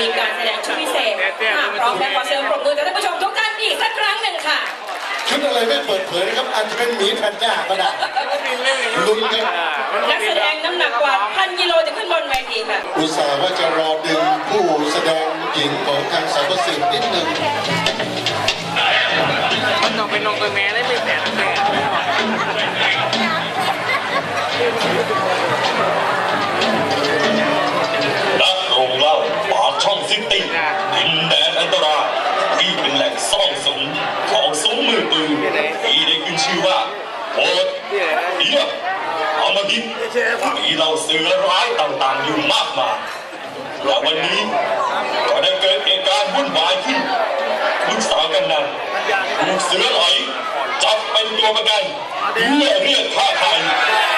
มีการแสดงชุดพิเศษค่ะพร้อมและขอเชิญปรบมือกับท่านผู้ชมทุกท่านอีกสักครั้งหนึ่งค่ะ ชุดอะไรไม่เปิดเผยนะครับอาจจะเป็นหมีแพนด้าก็ได้ลุ้นกันนักแสดงน้ำหนักกว่าพันกิโลจะขึ้นบนเวทีค่ะอุตส่าห์ว่าจะรอดึงผู้แสดงหญิงของทางสารประสิทธิ์นิดหนึ่งมันต้องเป็นนงตัวแม่ได้ไม่แสนแม่ ซ่องสุมของมมือปืนที่ได้ขึ้นชื่อว่าโหดเหี้ยเอามาดิมีเหล่าเสือร้ายต่างๆอยู่มากมายและวันนี้ก็ได้เกิดเหตุการณ์วุ่นวายขึ้นลูกสาวกันนันถูกเสือไหลจับเป็นตัวประกันเพื่อเรียกค่าไถ่เ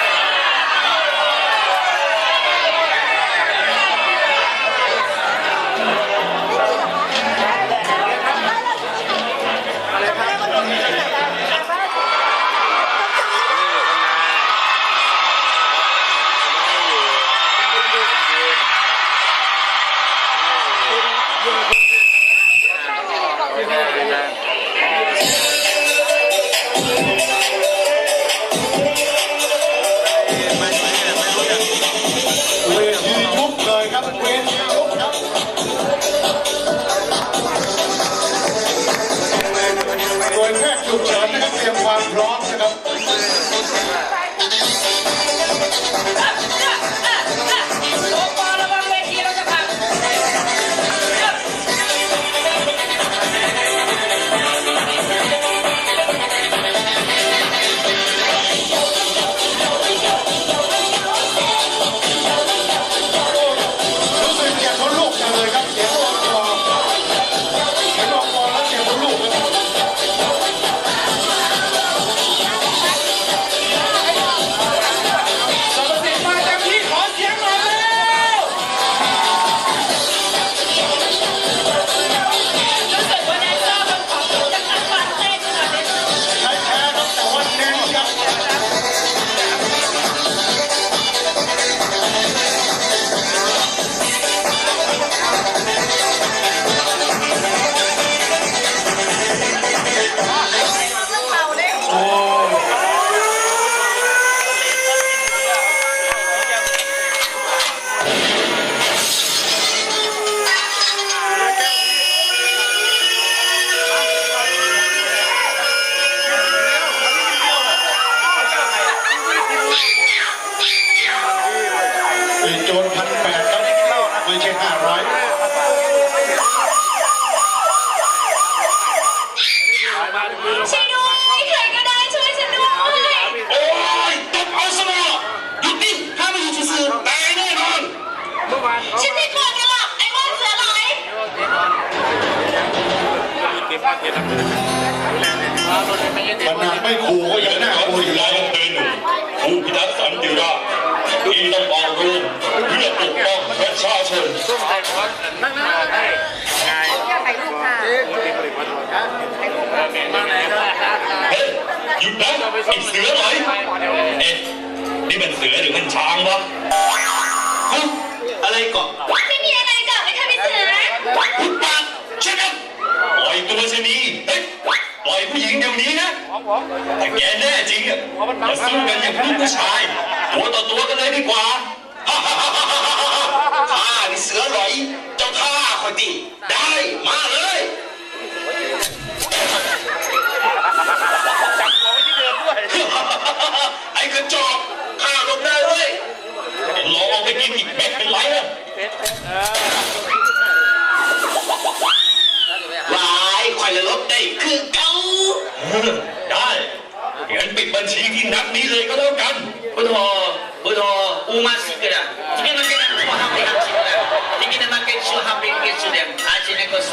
กป้องประชาชนส้มใจพอนั่งนั่งได้ไงถ่ายรูปค่ะปกติผลิตมาถ่ายรูปมาไหนก็ได้เฮ้ยหยุดนะไอ้เสือหน่อยเอ๊ะนี่มันเสือหรือมันช้างวะฮะอะไรก่อนไม่มีอะไรกับไม่เคยเป็นเสือหุบปากเช่นนั้นปล่อยตัวชนีเฮ้ยปล่อยผู้หญิงเดี๋ยวนี้นะของผมถ้าแกแน่จริงอะมาสู้กันอย่างลูกผู้ชายตัวต่อตัวกันเลยดีกว่า เสือหลอยเจ้าท่าคอยตีได้มาเลยจับหัวไว้ที่เดิมด้วยไอ้กระจอกข้าลงได้เลยลองเอาไปกินอีกเม็ดเป็นไรนะหลายคอยละลบได้คือเก่าเออได้งั้นปิดบัญชีที่นัดนี้เลยก็แล้วกันบุทอบุทออูมาสิกระที่นี่มันเป็นความหายสิกระที่นี่มันเป็นสุภาพเป็นสุดยอดอา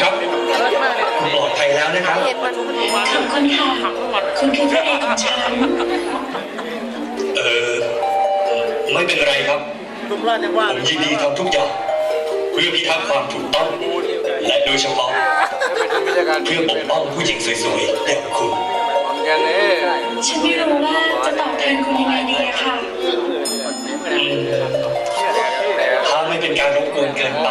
สิกระที่นี่มันเป็นสุภาพเป็นสุดยอดต้องใช้ภาษาเทพเข้าช่วยนะครับกูมาสิกระดาษษาก่อนนี่เดี๋ยวบอกผู้หญิงครับปลอดภัยแล้วนะครับขอบคุณค่ะคุณคือพระเอกของฉันเออไม่เป็นไรครับทุกร้านยังว่าผมยินดีทำทุกอย่างเพื่อพิทักษ์ความถูกต้อง และโดยเฉพาะไปทำกิจการเพื่อปกป้องผู้หญิงสวยๆอย่างคุณกันเลยฉันไม่รู้ว่าจะตอบแทนคุณยังไงดีอะค่ะอืมถ้าไม่เป็นการรบกวนเกินไป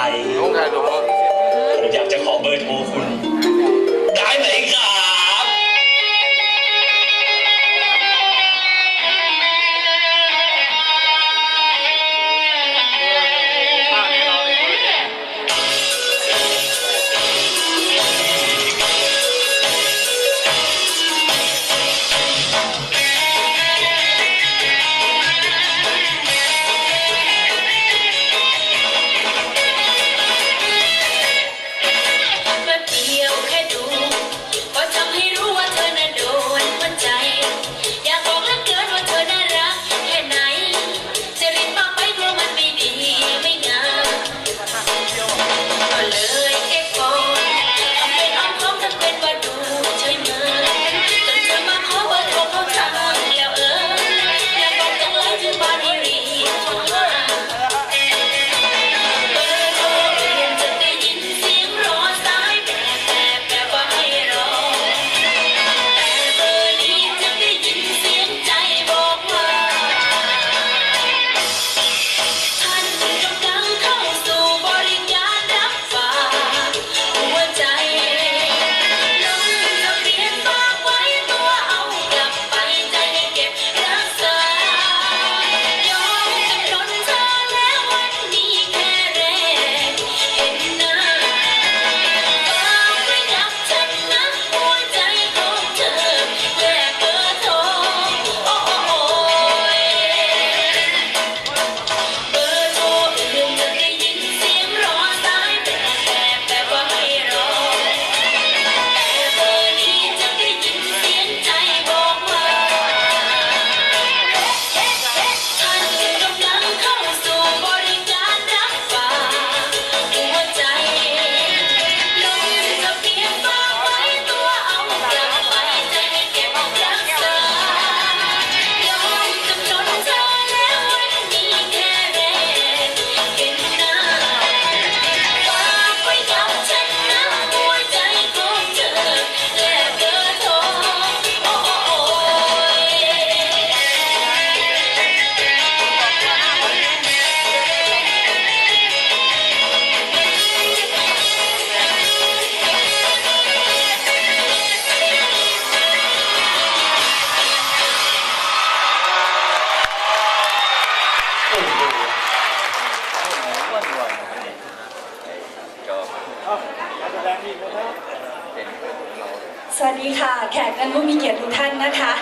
สวัสดีค่ะ แขกท่านผู้มีเกียรติทุกท่านนะคะ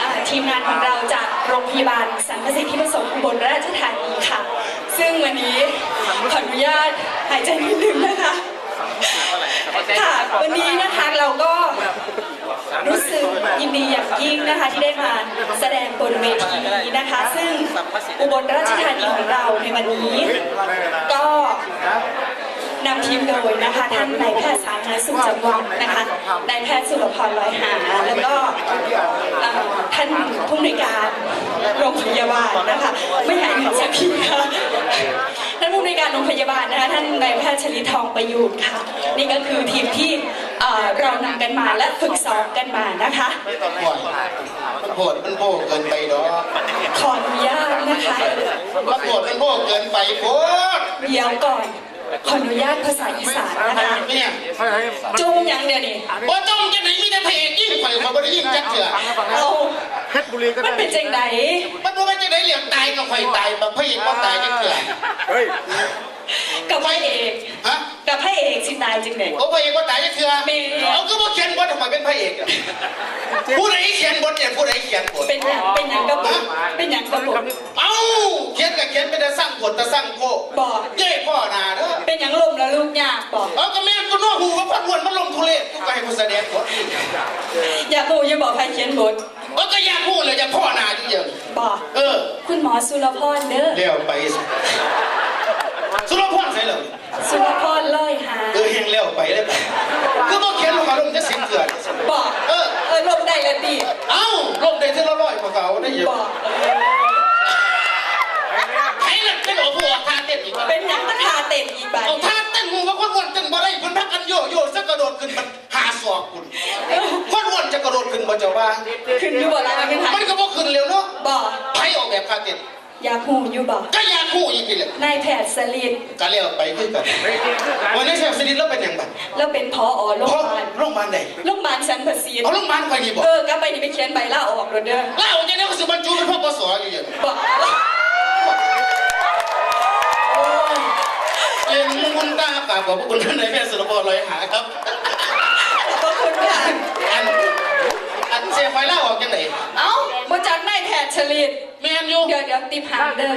อ่าทีมงานของเราจากโรงพยาบาลสรรพสิทธิประสงค์อุบลราชธานีค่ะ ซึ่งวันนี้ขออนุญาตหายใจนิดนึงนะคะ ค่ะ วันนี้นะคะเราก็รู้สึกยินดีอย่างยิ่งนะคะที่ได้มาแสดงบนเวทีนี้นะคะ ซึ่งอุบลราชธานีของเราในวันนี้ ก็ นำทีมโดยนะคะท่านนายแพทย์สาธารณสุขจังหวัดนะคะนายแพทย์สุรพรลอยหา แล้วก็เอ่อท่านผู้อำนวยการโรงพยาบาลนะคะ ไม่หายเหนื่อยสักทีค่ะท่านผู้อำนวยการโรงพยาบาลนะคะท่านนายแพทย์ชลิตทองประยูนค่ะ นี่ก็คือทีมที่เอ่อเรานำกันมาและฝึกซ้อมกันมานะคะปวดมันปวดมันโบกเกินไปดอกขออนุญาตนะคะมันปวดมันโบกเกินไปโพดเดี๋ยวก่อน ขออนุญาตภาษาอีสานนะคะเนี่ยจุงยังเดียวนี่ว่าจ้องจะไหนมีแต่เพลงยิ่งไปเขาไม่ได้ยิ่งจักเถื่อเอาเพชรบุรีก็มันได้เป็นจังไดมันว่ามันจะได้เหลี่ยมตายกับไฟตายบางพระเอกก็ตายจักเถื่อเฮ้ย กับพระเอกฮะกับพระเอกสิตายจังไดโอ้พระเอกก็ตายจักเถื่อมีเอาก็บอกเขียนบททำไมเป็นพระเอกอะผู้ใดเขียนบทเนี่ยผู้ใดเขียนบทเป็นหยังเป็นหยังกระปุกเป็นหยังกระปุกเอ้าเขียนกับเขียนไม่ได้สร้างบทแต่สร้างโคบอกเย้พ่อนาเด้อเป็นหยังลมแล้วลูกยากบอกเอาก็แม่กูนอกหูก็พันวนมันลงทุเรศกูก็ให้กูแสดงบทอย่าพูดอย่าบอกใครเขียนบทเอาก็อยากพูดเลยจะพ่อนาจริงบอกๆเออ คุณหมอสุรพรเด้อเดี๋ยวไป สุรพรใส่เลยสุรพรเลยหาเออเฮงแล้วไปเลยไปคือบ่เขียนลงมาลงจะเสียงเกลือนบอกเออเออลงได้ละดีเอ้าลงได้เท่าละร้อยกว่าเก่าได้เยอะบอกเออใครล่ะเป็นโอ้โหท่าเต้นอีกแล้วเป็นหยังก็ทาเต็มอีกบาทเอาท่าเต้นหมูว่าคนอ้วนเต้นบ่ได้เพิ่นพักกันโยโย่สักกระโดดขึ้นมันหาศอกคุณคนอ้วนจะกระโดดขึ้นบ่เจ้าว่าขึ้นอยู่บ่ละเป็นหามันก็บ่ขึ้นเร็วเนาะบอกใครออกแบบท่าเต้น อยากหูอยู่บอกก็อยากคู่อีกทีแหละนายแพทย์สลิดก็เรียกไปคือกันไม่จริงคือกันวันนี้แซมสนิทแล้วเป็นหยังบัดแล้วเป็นพอโรงพเพราะยาบาลโรงพยาบาลไหนโรงพยาบาลสันประสิทธิ์เอาโรงพยาบาลไปนี่บ่เออกลับไปนี่ไปเขียนใบลาออกรถเด้อเล่าจะได้ก็สิบรรจุเป็นพ่อปสอยู่อย่างบอกโอ้ยเอ็นมุนตากราบขอบพระคุณท่านนายแพทย์สุรพรลอยหาครับ ขอบคุณค่ะ อันอัน เสียไฟเล่าออกยังไงเอ้ามาจากนายแพทย์สลิดแมนอยู่เดี๋ยวเดี๋ยวติบหางเด้อ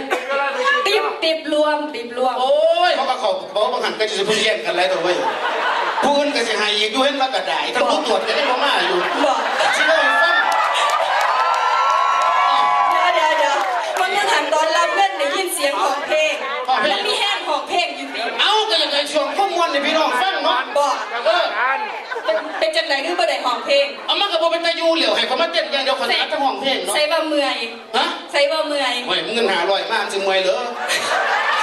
ติบติบรวมติบรวม โอ้ยเขาก็เขาบอกว่าบางหันก็จะเพิ่งแย่งกันแล้วตัวเว้ยผู้อื่นก็สิหายอีกอยู่เห็นว่ากระดาษท่านผู้ตรวจก็ได้บ่มาอยู่บอกสิเล่าให้ฟังเดี๋ยวเดี๋ยวเดี๋ยวมันยังหันตอนรับเล่นได้ยินเสียงของเพลงมันมีแห้งของ ในพี่น้องฟังเนาะบอกเออเป็นเป็นจังไหนคือบ่ได้ของเพลงเอามันก็บ่เป็นตายูเหลียวให้เขามาเต้นอย่างเดียวเขาจะอัดทั้งห้องเพลงเนาะใส่บ่เมื่อยฮะใส่บ่เมื่อยเฮ้ยมึงเงินหาลอยมากจึงมวยเหรอ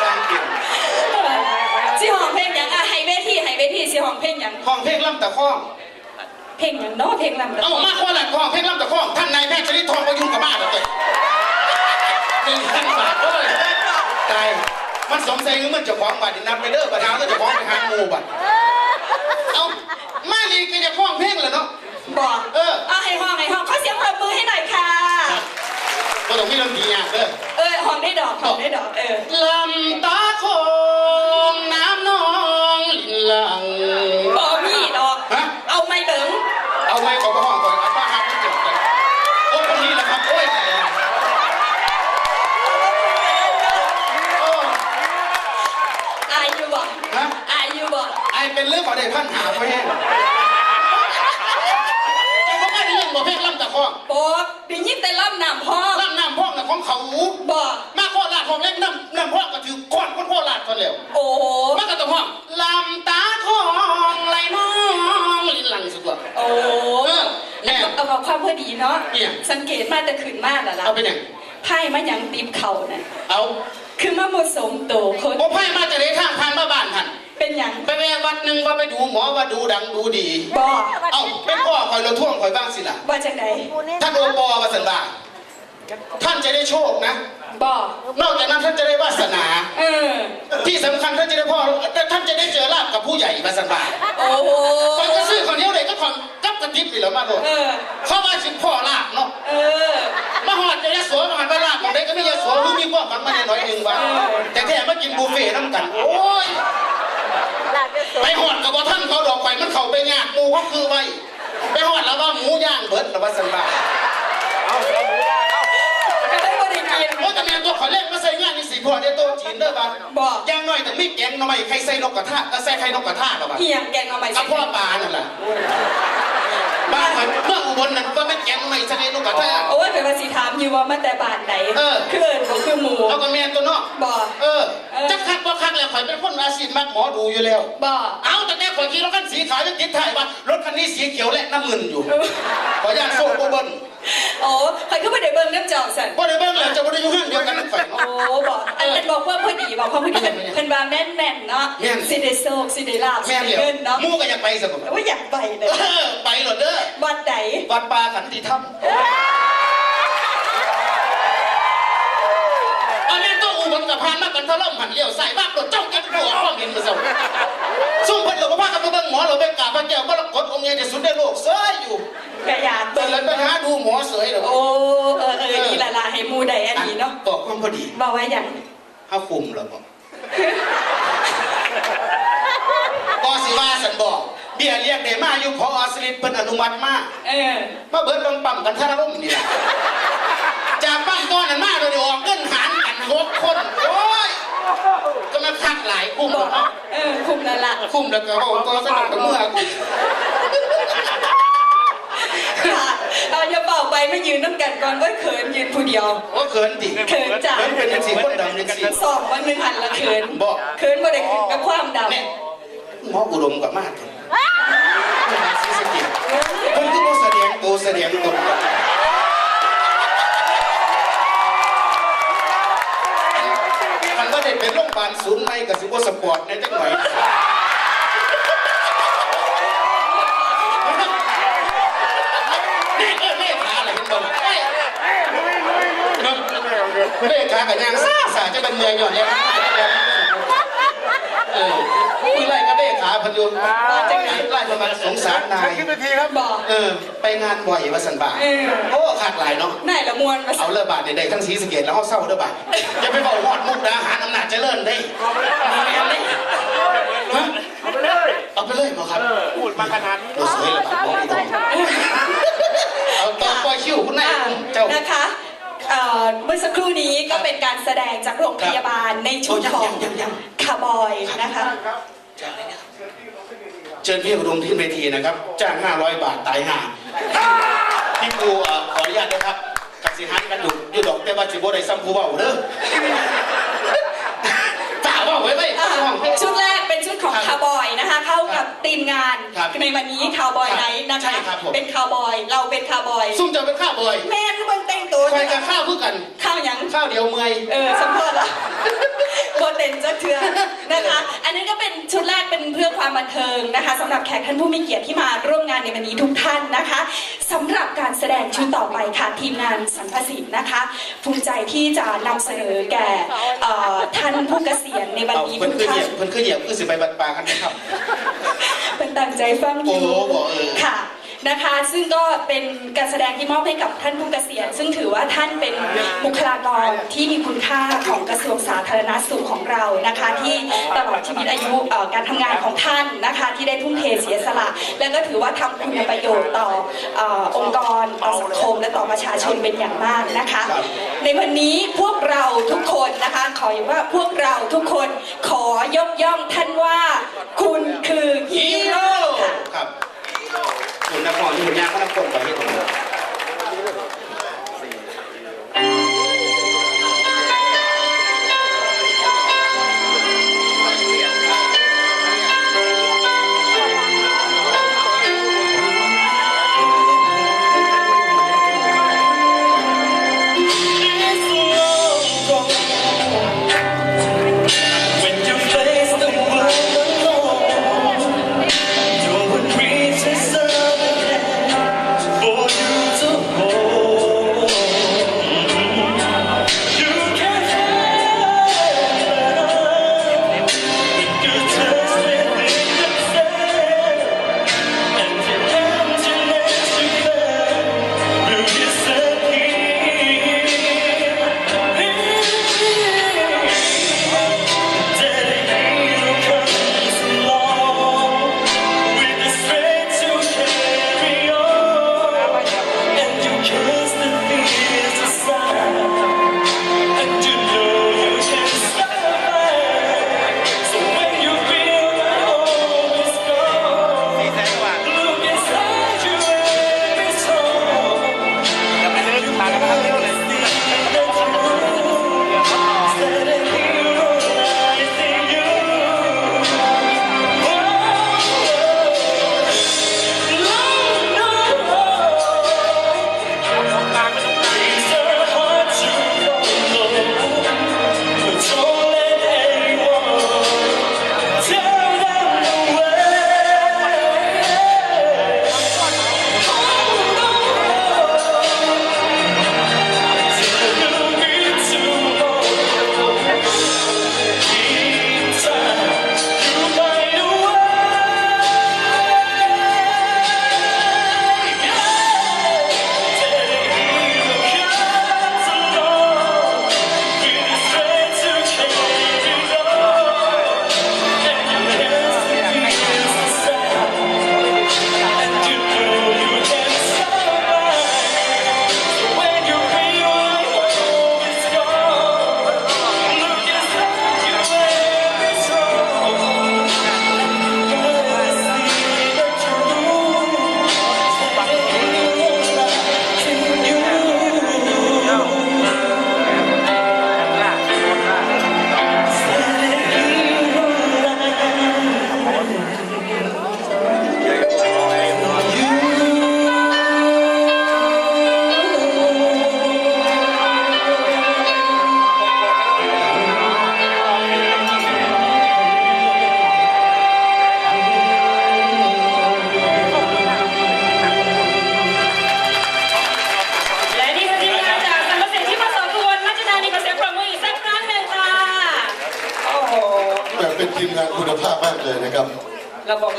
สร้างเก่งสิห้องเพลงหยังอะให้เวทีให้เวทีสิห้องเพลงหยังห้องเพลงล่ำตะข้องเพลงหยังเนาะเพลงลำดับเอามาข้อหลักห้องเพลงล่ำตะข้องท่านนายแพทย์ชนิดทองประยุงกับมาเลยหนึ่งพันบาทเอ้ยตาย มันสมใจเงินมันเจะของบัตรนับไปเด้อบัตรเอาแล้วเจะของไปหาหมูบัตรเอามาลีก็จะห้องเพลงเหรอเนาะบอกเออเอาให้ห้องให้ห้องขอเสียงปรบมือให้หน่อยค่ะก็ต้องมีดนตรีอะเด้อเออห้องได้ดอกห้องได้ดอกเออลำตา อายอยู่บ่ฮะ อายอยู่บ่ไอเป็นเรื่องของเด็กพันหาไปแห้งจะก็ไม่ได้ยินบ่เพลงลำตะคองบอกได้ยินแต่ล่ำน้ำพ่อลำน้ำพ่องน่ะของเขาบอกมาโคราชของเล็กน้ำน้ำพ่องก็ถือก้อนคนโคราชคนแล้วโอ้โหมันก็ต้องห้องลำตาทองไหลน้องลิ้นหลังสุดว่ะโอ้โหเออแน่เอาเอาความพอดีเนาะเนี่ยสังเกตมาแต่ขืนมาแล้วล่ะเอาไปไหนไพ่มาหยังตีบเข่าน่ะเอา คือมาหมดสมโตคนโอ้ไพ่มาจากไหนทางผ่านมาบ้านท่านเป็นหยังไปแวะวัดหนึ่งว่าไปดูหมอว่าดูดังดูดีบอกเอ้าเป็นพ่อคอยเราท่วงคอยบ้างสิล่ะว่าจังใดท่านโอปอวาสันบาท่านจะได้โชคนะบอกนอกจากนั้นท่านจะได้วาสนา เออ ที่สำคัญท่านจะได้พ่อท่านจะได้เจอลาบกับผู้ใหญ่วาสันบาโอ้โหคอยจะซื้อคนเดียวเลยก็ขอนกับ กระติบนี่แหล้วมาโดนเออ เข้ามาสิพ่อลาบเนาะเออ มาหอดจะยะโสมาหันไปลาบของเด็กก็ไม่ยะโสรู้มีความฝันมาหน่อยหนึ่งว่าแต่แท้มากินบุฟเฟ่ต์น้ำกันโอ้ยไปหอดกับว่าท่านเขาดอกไฟมันเข้าไปยากหมูเขาคือไว้ไปหอดแล้วว่าหมูย่างเบิดแล้วว่าสันบาเอาเอาหมูย่างเอาก็ได้บริกิน โอ้แต่แม่ตัวขอเล่นมาใส่งานนี่สิพ่อได้โตจีนเด้อบ้านบอก ย่างน้อยแต่มีแกงหน่อไม้ใครใส่นกกระทะก็ใส่ไข่นกกระทะหรอบ้านเหียงแกงเอาใหม่กับพ่อปลานั่นแหละบ้านข่อยเมื่ออุ บลนั่นก็เป็นแกงหน่อไม้ใส่นกกระทะ โอ้ยเป็นภาษีถามอยู่ว่ามาแต่บ้านไหนเออ คือเอิญบ่คือหมูเอากับแม่ตัวเนาะบอกเออจักคักบ่คักแล้วข่อยเป็นคนอาชีพมักหมอดูอยู่แล้วบอกเอาแต่แน่ข่อยขี่รถคันสีขาวยังติดถ่ายว่ารถคันนี้สีเขียวและน้ำเงินอยู่เออขออนุญาตโซ่บ่เบิ้ล โอ้ใครก็ไม่ได้เบิ่งน้ำเจ้าสันบ่ได้เบิ้ลแล้วจะบ่ได้อยู่ห้างเดียวกันนั่นข่อยโอ้เนาะบอกอันเป็นบอกว่าพอดีบอกว่าพอดีเป็นเป็นว่าแม่นแม่นๆเนาะแม่น สิได้โชคสิได้ลาบสิแม่นได้เดียวเงินเนาะหมู่ก็อยากไปซะบ่ว่าอยากไปเลยเออไปโหลดเด้อวัดไหนวัดป่าขันติธรรมเอาแม่นตัวอุบลกับพานมากันทะล่อมหันเลี้ยวใส่บ้านรถเจ้ากันหัวความเห็น ที่สุดในโลกเสยอยู่กระยานเดิเบิ่นเลยไปหาดูหมอเสยเด้อโอ้เออเออนี่ละลาให้มูใดอันนี้เนาะบอกความพอดีบอกว่าอย่างเฮาคุมแล้วบ่ก็สิว่าสันบอกเบี้ยเลี้ยงได้มาอยู่พออสลิดเพิ่นอนุมัติมาเออมาเบิดบังปั๊มกันท่าร่มนี่แหละจากปั๊มก้อนนั้นมาโดยออกเงินหารกันหกคนโอ้ยก็มาคักหลายคุ้มแล้วเนาะเออคุ้มแล้วล่ะคุ้มแล้วก็โอ้ก็สนุกกับเมื่อ เอออย่าเป่าไปไม่ยืนน้ำกันก่อนว่าเขินยืนผู้เดียวว่าเขินดิเขินจ้ะเขินเป็นยังสีคนดำยังสีสอบวันหนึ่งหันละเขินบอกเขินบ่ได้ขึ้นกับความดำเนี่ยหมออุดมกับมากเลยซีสะเกียคนที่บ่แสดงตัวแสดงตนมันก็ได้เป็นโรงพยาบาลศูนย์ใหม่กับสิบสปอร์ตในจังหน่อยนี่เออเลขาอะไรกันบ้าง เลขากับยางซ่าสาจะเป็นเมืองหย่อนเนี่ยเออมีไรก็เลขาพันยุนจังไงไล่ประมาณสงสารนายขึ้นเวทีครับบอกเออ ไปงานบ่อยวาสันบาเออโอ้ขาดหลายเนาะไหนละมวนมาเอาเลิกบาทเด็กๆทั้งสีสะเกตแล้วเขาเศร้าเลิกบาทจะไปบอกหอดมุกดาหารอำนาจเจริญได้ฮะเอาไปเลยเอาไปเลยบ่ครับพูดมาขนาดนี้เราสวยเลยบาทบอกไม่ต้องเอาต่อปล่อยคิวคุณนายอ่าเจ้านะคะ เอ่อเมื่อสักครู่นี้ก็เป็นการแสดงจากโรงพยาบาลในชุดของยังยังยังคาร์บอยนะคะ เชิญพี่อุดมที่เวทีนะครับ จ้าง 500 บาทตายห่าพี่ปูเอ่อขออนุญาตนะครับกับสิหันกันอยู่อยู่ดอกแต่ว่าสิบ่ได้ซ้ำผู้เบาเด้อ ทีมงานครับในวันนี้คาวบอยครับไนท์นะใช่คะครับผม เป็นคาวบอยเราเป็นคาวบอย ซุ่มจะเป็นข้าวบ่อยแม่ทุกคนแต่งตัวใครกับข้าวเพื่อกันข้าวหยัง ข้าวเดียวเมอย เออสัมพอละโบเต็นจะเถื่อนะคะ อันนี้ก็เป็นชุดแรกเป็นเพื่อความบันเทิงนะคะสำหรับแขกท่านผู้มีเกียรติที่มาร่วมงานในวันนี้ทุกท่านนะคะสำหรับการแสดงชุดต่อไปค่ะทีมงานสันพสิทธิ์นะคะ ภูมิใจที่จะนำเสนอแก่เอ่อท่านผู้เกษียณในวันเอานี้เพิ่นทุกคือเหท่ายียน บเพิ่นคือเหยียบคือสิไปบัดปลากันนะครับ เป็นตั้งใจฟังอยู่โอ้บอกเออ ค่ะนะคะ ซึ่งก็เป็นการแสดงที่มอบให้กับท่านผู้เกษียณซึ่งถือว่าท่านเป็น บุคลากรที่มีคุณค่าของกระทรวงสาธารณสุขของเรานะคะ ที่ตลอดชีวิตอายุการทำงานของท่านนะคะ ที่ได้ทุ่มเทเสียสละ และก็ถือว่าทำคุณประโยชน์ต่อองค์กรต่อสังคมและต่อประชาชนเป็นอย่างมากนะคะ ในวันนี้พวกเราทุกคนนะคะขออย่างว่าพวกเราทุกคนขอยกย่องท่านว่า คุณคือฮีโร่ค่ะครับคุณนครที่คุณยาก็นำกลไปให้ผม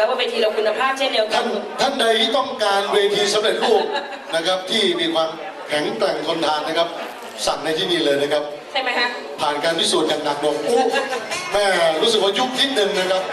แล้วว่าเวทีเราคุณภาพเช่นเดียวกัท่านนท่านใดที่ต้องการเวทีสำเร็จรูปนะครับ ที่มีความแข็งแกร่งทนทานนะครับ สั่งในที่นี่เลยนะครับ ใช่ไหมฮะผ่านการพิสูจน์อย่างหนักหน่วงอู้แม่รู้สึกว่ายุบนิดนึงนะครับ